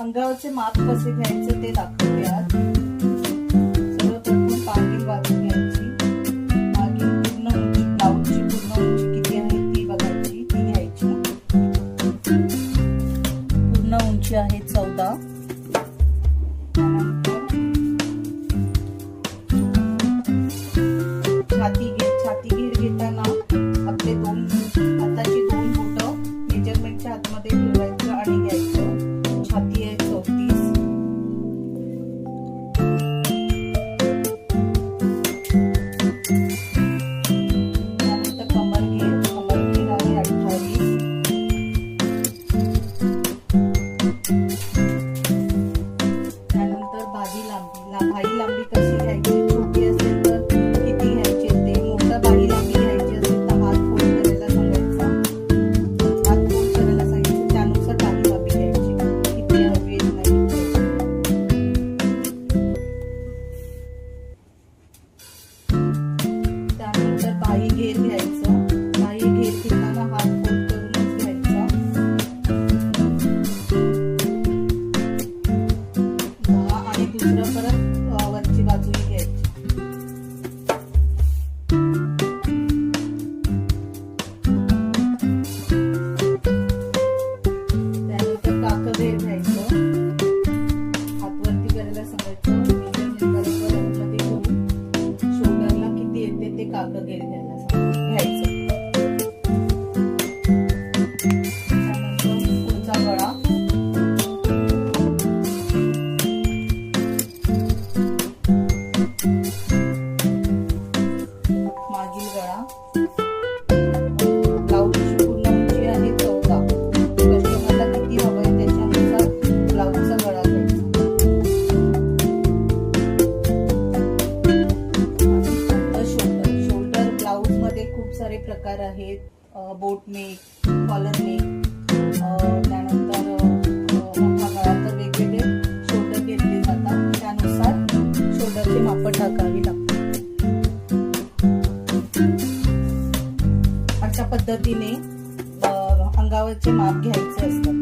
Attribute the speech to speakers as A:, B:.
A: अंगावरचे माप कसे घ्यायचे ते दाखवते आज सर्वप्रथम मागील बाजू घ्यायची मागील पूर्ण उंची ब्लाऊजची पूर्ण उंची किती आहे ती बघायची ती घ्यायची. पूर्ण उंची आहे चौदा. छाती घेत छाती घेर घेताना आपले दोन हाताची दोन बोटं मेजरमेंटच्या आतमध्ये ठेवायचं आणि घ्यायचं. छाती बाही लांबी कशी घ्यायची? छोटी असेल तर किती घ्यायची असते? मोठं बाही लांबी घ्यायची असेल तर हात फोल्ड करायला सांगायचा. हात फोल्ड करायला सांगायचं. त्यानुसार बाही लांबी घ्यायची. किती हवी नाही त्यानंतर बाही घेर घ्यायचं. सारे प्रकार आहेत. बोट मेक कॉलर मेक त्यानंतर मोठ्या वेगवेगळे शोल्डर घेतले जातात. त्यानुसार शोल्डरची मापं टाकावी लागतात. अशा पद्धतीने अंगावरचे माप घ्यायचे असतात